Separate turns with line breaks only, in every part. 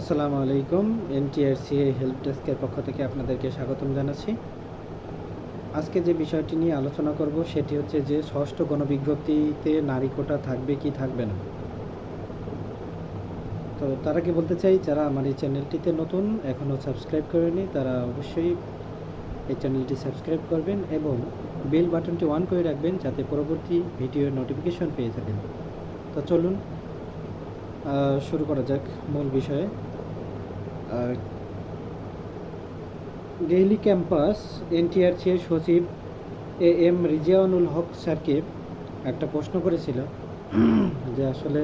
আসসালামু আলাইকুম NTRCA help ডেস্কের পক্ষ থেকে আপনাদেরকে স্বাগতম জানাচ্ছি। আজকে যে বিষয়টি নিয়ে আলোচনা করব সেটি হচ্ছে যে, ষষ্ঠ গণবিজ্ঞপ্তিতে নারী কোটা থাকবে কি থাকবে না? তো তারা কি বলতে চাই, যারা আমার এই চ্যানেলটিতে নতুন এখনও সাবস্ক্রাইব করেনি তারা অবশ্যই এই চ্যানেলটি সাবস্ক্রাইব করবেন এবং বেল বাটনটি অন করে রাখবেন যাতে পরবর্তী ভিডিওর নোটিফিকেশন পেয়ে থাকেন। তো চলুন শুরু করা যাক মূল বিষয়ে। ডেইলি ক্যাম্পাস এনটিআরসি এর সচিব এ এম রিজিয়ানুল হক স্যারকে একটা প্রশ্ন করেছিল যে আসলে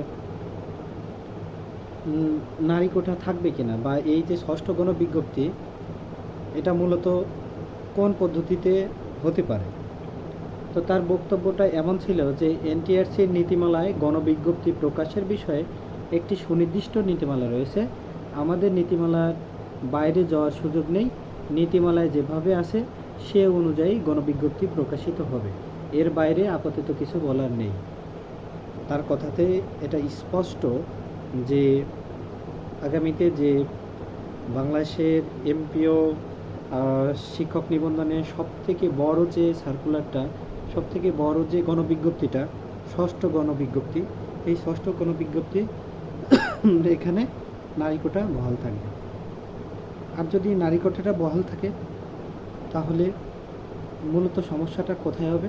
নারী কোঠা থাকবে কিনা বা এই যে ষষ্ঠ গণ বিজ্ঞপ্তি এটা মূলত কোন পদ্ধতিতে হতে পারে? তো তার বক্তব্যটা এমন ছিল যে এনটিআরসির নীতিমালায় গণবিজ্ঞপ্তি প্রকাশের বিষয়ে একটি সুনির্দিষ্ট নীতিমালা রয়েছে। আমাদের নীতিমালার বাইরে যাওয়ার সুযোগ নেই। নীতিমালায় যেভাবে আছে, সে অনুযায়ী গণবিজ্ঞপ্তি প্রকাশিত হবে। এর বাইরে আপাতত কিছু বলার নেই। তার কথাতে এটা স্পষ্ট যে আগামীতে যে বাংলাদেশের এমপিও শিক্ষক নিবন্ধনে সবথেকে বড় যে সার্কুলারটা সবথেকে বড় যে গণবিজ্ঞপ্তিটা, ষষ্ঠ গণবিজ্ঞপ্তি, এই ষষ্ঠ গণবিজ্ঞপ্তি এখানে নারী কোটা বহাল থাকবে আর যদি নারী কোটাটা বহাল থাকে, তাহলে মূলত সমস্যাটা কোথায় হবে?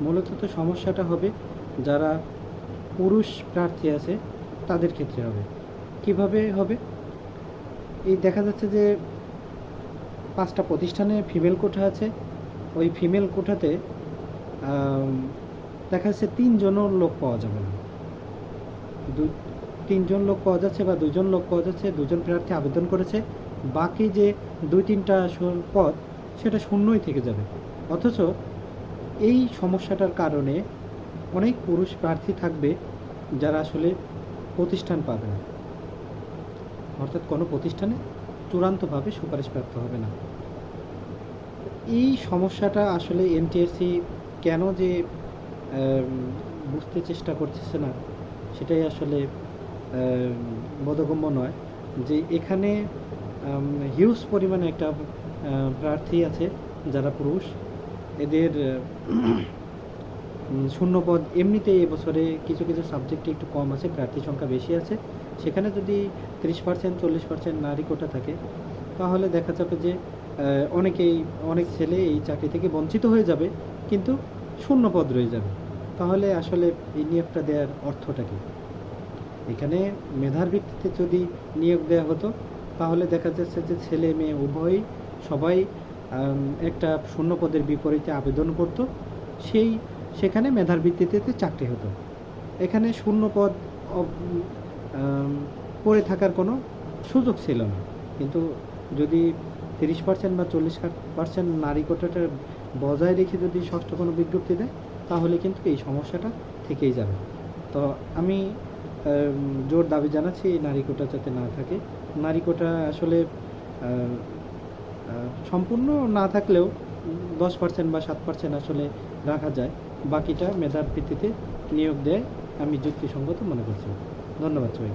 মূলত তো সমস্যাটা হবে যারা পুরুষ প্রার্থী আছে, তাদের ক্ষেত্রে হবে। কীভাবে হবে? এই দেখা যাচ্ছে যে পাঁচটা প্রতিষ্ঠানে ফিমেল কোঠা আছে। ওই ফিমেল কোঠাতে দেখা যাচ্ছে তিনজনও লোক পাওয়া যাবে না। তিনজন লোক পাওয়া যাচ্ছে বা দুজন লোক পাওয়া যাচ্ছে, দুজন প্রার্থী আবেদন করেছে। বাকি যে দুই তিনটা পদ, সেটা শূন্যই থেকে যাবে। অথচ এই সমস্যাটার কারণে অনেক পুরুষ প্রার্থী থাকবে যারা আসলে প্রতিষ্ঠান পাবে না। অর্থাৎ কোনো প্রতিষ্ঠানে চূড়ান্তভাবে সুপারিশপ্রাপ্ত হবে না। এই সমস্যাটা আসলে এনটিএসসি কেন যে বুঝতে চেষ্টা করতেছে না, সেটাই আসলে বোধগম্য নয় যে এখানে হিউজ পরিমাণে একটা প্রার্থী আছে যারা পুরুষ। এদের শূন্যপদ এমনিতেই এবছরে কিছু কিছু সাবজেক্টে একটু কম আছে প্রার্থী সংখ্যা বেশি আছে। সেখানে যদি ত্রিশ পার্সেন্ট চল্লিশ পার্সেন্ট নারী কোটা থাকে, তাহলে দেখা যাবে যে অনেকেই, অনেক ছেলে এই চাকরি থেকে বঞ্চিত হয়ে যাবে, কিন্তু শূন্য পদ রয়ে যাবে। তাহলে আসলে এই নিয়োগটা দেওয়ার অর্থটা কী? এখানে মেধার ভিত্তিতে যদি নিয়োগ দেওয়া হতো তাহলে দেখা যাচ্ছে যে ছেলে মেয়ে উভয়ই সবাই একটা শূন্য পদের বিপরীতে আবেদন করত। সেই সেখানে মেধার ভিত্তিতে চাকরি হতো। এখানে শূন্য পদ পড়ে থাকার কোনো সুযোগ ছিল না। কিন্তু যদি তিরিশ পার্সেন্ট বা চল্লিশ পার্সেন্ট নারী কোটাটা বজায় রেখে যদি ষষ্ঠ কোনো বিজ্ঞপ্তি দেয় তাহলে কিন্তু এই সমস্যাটা থেকেই যাবে। তো আম, জোর দাবি জানাচ্ছি এই নারী কোটা যাতে না থাকে। নারী কোটা আসলে সম্পূর্ণ না থাকলেও দশ পার্সেন্ট বা সাত পার্সেন্ট আসলে রাখা যায়। বাকিটা মেধার ভিত্তিতে নিয়োগ দেয়। আমি যুক্তিসঙ্গত মনে করছি। ধন্যবাদ সবাই